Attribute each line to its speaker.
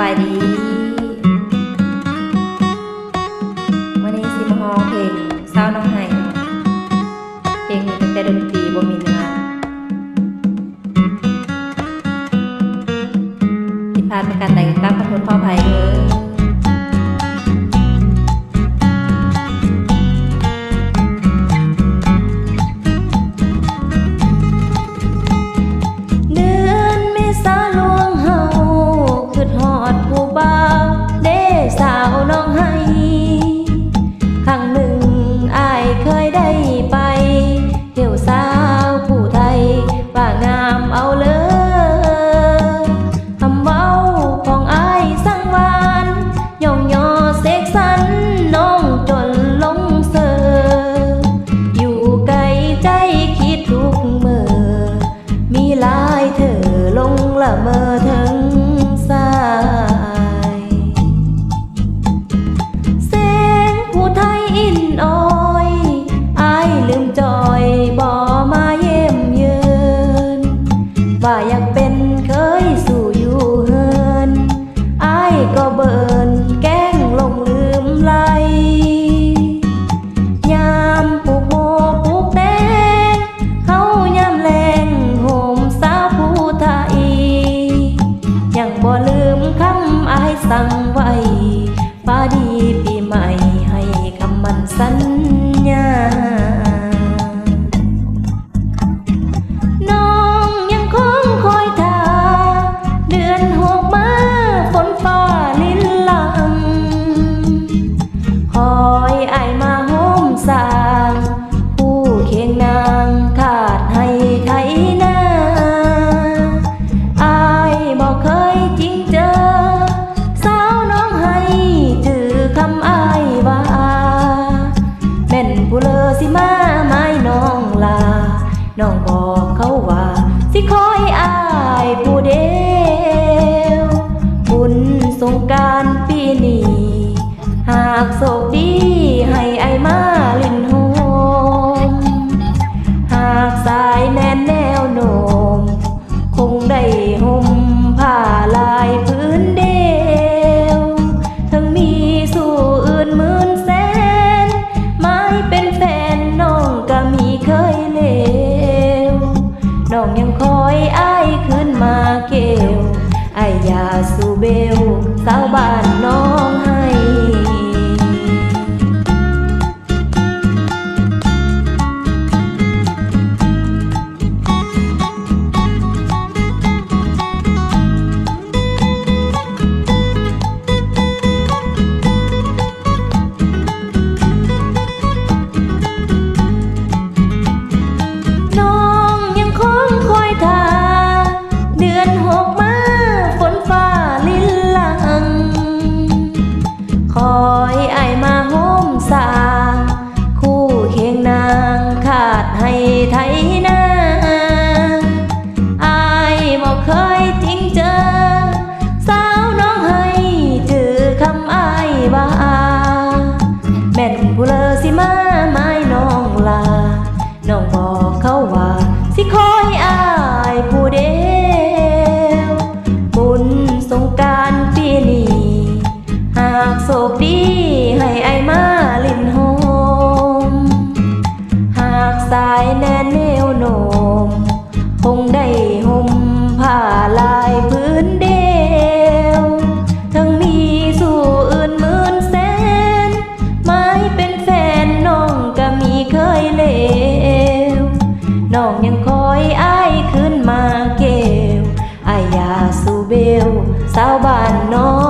Speaker 1: บายดีวันนี้ซิมฮองเพลงเศร้าน้องไห้เพลงนี้ตั้งแต่ดนตรีบ่มีเนื้อที่ผ่านมาการแต่งตั้งขอะคุณพ่อไผ่เออ ไป สั่งไว้ปาดี ธอสิมาไม้น้องลา น้องบอกเขาว่า สิคอยอายผู้เดียวบุญสงการปีนี้ หากโศกดีให้ไอมาลิน ไอยาสูเบลสาวบ้านน้อง อยไอมาโฮมสา คู่เคียงนางขาดให้ไทยนาไอบอกเคยทิ้งเจอ แนวโนม คงได้ห่มผ้าลายพื้นเดวทั้งมีสู่อื่นหมื่นแสนไม้เป็นแฟนน้องก็มีเคยเลวน้องยังคอยอ้ายขึ้นมาเกวอายาสูเบลสาวบ้านน้อง